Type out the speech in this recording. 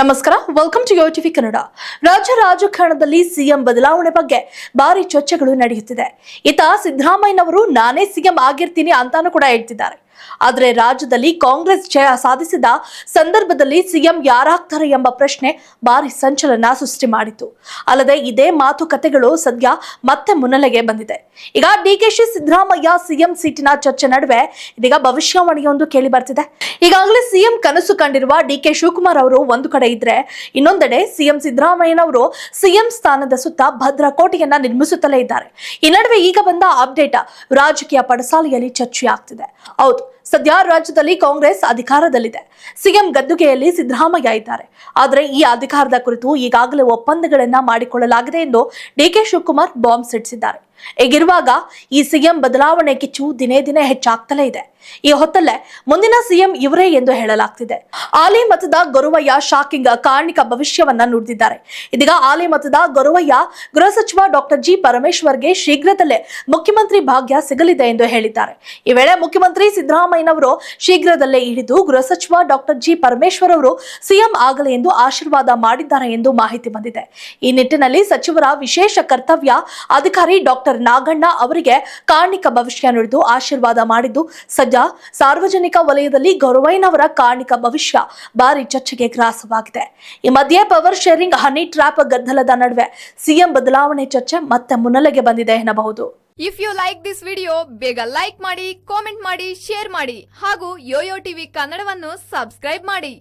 ನಮಸ್ಕಾರ welcome to TV Kannada ರಾಜ್ಯ ರಾಜಕಾರಣದಲ್ಲಿ ಸಿಎಂ ಬದಲಾವಣೆ ಬಗ್ಗೆ ಭಾರಿ ಚರ್ಚೆಗಳು ನಡೆಯುತ್ತಿದೆ. ಈತ ಸಿದ್ದರಾಮಯ್ಯನವರು, ನಾನೇ ಸಿಎಂ ಆಗಿರ್ತೀನಿ ಅಂತಾನು ಕೂಡ ಹೇಳ್ತಿದ್ದಾರೆ. ಆದರೆ ರಾಜ್ಯದಲ್ಲಿ ಕಾಂಗ್ರೆಸ್ ಜಯ ಸಾಧಿಸಿದ ಸಂದರ್ಭದಲ್ಲಿ ಸಿಎಂ ಯಾರಾಗ್ತಾರೆ ಎಂಬ ಪ್ರಶ್ನೆ ಭಾರಿ ಸಂಚಲನ ಸೃಷ್ಟಿ ಮಾಡಿತು. ಅಲ್ಲದೆ ಇದೇ ಮಾತುಕತೆಗಳು ಸದ್ಯ ಮತ್ತೆ ಮುನ್ನೆಲೆಗೆ ಬಂದಿದೆ. ಈಗ ಡಿಕೆಶಿ ಸಿದ್ದರಾಮಯ್ಯ ಸಿಎಂ ಸೀಟಿನ ಚರ್ಚೆ ನಡುವೆ ಇದೀಗ ಭವಿಷ್ಯವಾಣಿಯೊಂದು ಕೇಳಿ ಬರ್ತಿದೆ ಈಗಾಗಲೇ ಸಿಎಂ ಕನಸು ಕಂಡಿರುವ ಡಿಕೆ ಶಿವಕುಮಾರ್ ಅವರು ಒಂದು ಕಡೆ ಇದ್ರೆ ಇನ್ನೊಂದೆಡೆ ಸಿಎಂ ಸಿದ್ದರಾಮಯ್ಯನವರು ಸಿಎಂ ಸ್ಥಾನದ ಸುತ್ತ ಭದ್ರಕೋಟೆಯನ್ನ ನಿರ್ಮಿಸುತ್ತಲೇ ಇದ್ದಾರೆ. ಈ ನಡುವೆ ಈಗ ಬಂದ ಅಪ್ಡೇಟ್ ರಾಜಕೀಯ ಪಡಸಾಲೆಯಲ್ಲಿ ಚರ್ಚೆಯಾಗ್ತಿದೆ. ಹೌದು ಸದ್ಯ ರಾಜ್ಯದಲ್ಲಿ ಕಾಂಗ್ರೆಸ್ ಅಧಿಕಾರದಲ್ಲಿದೆ. ಸಿಎಂ ಗದ್ದುಗೆಯಲ್ಲಿ ಸಿದ್ದರಾಮಯ್ಯ ಇದ್ದಾರೆ. ಆದರೆ ಈ ಅಧಿಕಾರದ ಕುರಿತು ಈಗಾಗಲೇ ಒಪ್ಪಂದಗಳನ್ನ ಮಾಡಿಕೊಳ್ಳಲಾಗಿದೆ ಎಂದು ಡಿಕೆ ಶಿವಕುಮಾರ್ ಬಾಂಬ್ ಸಿಡಿಸಿದ್ದಾರೆ. ಹೀಗಿರುವಾಗ ಈ ಸಿಎಂ ಬದಲಾವಣೆ ಕಿಚ್ಚು ದಿನೇ ದಿನೇ ಹೆಚ್ಚಾಗ್ತಲೇ ಇದೆ. ಈ ಹೊತ್ತಲ್ಲೇ ಮುಂದಿನ ಸಿಎಂ ಇವರೇ ಎಂದು ಹೇಳಲಾಗ್ತಿದೆ. ಆಲಿ ಮತದ ಗೊರುವಯ್ಯ ಶಾಕಿಂಗ್ ಕಾರ್ಣಿಕ ಭವಿಷ್ಯವನ್ನ ನುಡಿದಿದ್ದಾರೆ. ಇದೀಗ ಆಲಿ ಮತದ ಗೊರುವಯ್ಯ ಗೃಹ ಸಚಿವ ಡಾಕ್ಟರ್ ಜಿ ಪರಮೇಶ್ವರ್ಗೆ ಶೀಘ್ರದಲ್ಲೇ ಮುಖ್ಯಮಂತ್ರಿ ಭಾಗ್ಯ ಸಿಗಲಿದೆ ಎಂದು ಹೇಳಿದ್ದಾರೆ. ಈ ವೇಳೆ ಮುಖ್ಯಮಂತ್ರಿ ಸಿದ್ದರಾಮಯ್ಯನವರು ಶೀಘ್ರದಲ್ಲೇ ಇಳಿದು ಗೃಹ ಸಚಿವ ಡಾಕ್ಟರ್ ಜಿ ಪರಮೇಶ್ವರ್ ಅವರು ಸಿಎಂ ಆಗಲಿ ಎಂದು ಆಶೀರ್ವಾದ ಮಾಡಿದ್ದಾರೆ ಎಂದು ಮಾಹಿತಿ ಬಂದಿದೆ. ಈ ನಿಟ್ಟಿನಲ್ಲಿ ಸಚಿವರ ವಿಶೇಷ ಕರ್ತವ್ಯ ಅಧಿಕಾರಿ ಡಾಕ್ಟರ್ ನಾಗಣ್ಣ ಅವರಿಗೆ ಕಾರ್ಣಿಕ ಭವಿಷ್ಯ ನುಡಿದು ಆಶೀರ್ವಾದ ಮಾಡಿದ್ದು ಸದ್ಯ ಸಾರ್ವಜನಿಕ ವಲಯದಲ್ಲಿ ಗೌರವಯ್ಯನವರ ಕಾರ್ಣಿಕ ಭವಿಷ್ಯ ಭಾರಿ ಚರ್ಚೆಗೆ ಗ್ರಾಸವಾಗಿದೆ. ಈ ಮಧ್ಯೆ ಪವರ್ ಶೇರಿಂಗ್, ಹನಿ ಟ್ರ್ಯಾಪ್ ಗದ್ದಲದ ನಡುವೆ ಸಿಎಂ ಬದಲಾವಣೆ ಚರ್ಚೆ ಮತ್ತೆ ಮುನ್ನೆಲೆಗೆ ಬಂದಿದೆ ಎನ್ನಬಹುದು. If you like this video ಬೇಗ ಲೈಕ್ ಮಾಡಿ ಕಾಮೆಂಟ್ ಮಾಡಿ ಶೇರ್ ಮಾಡಿ ಹಾಗೂ ಯೋಯೋ ಟಿವಿ ಕನ್ನಡವನ್ನು ಸಬ್ಸ್ಕ್ರೈಬ್ ಮಾಡಿ.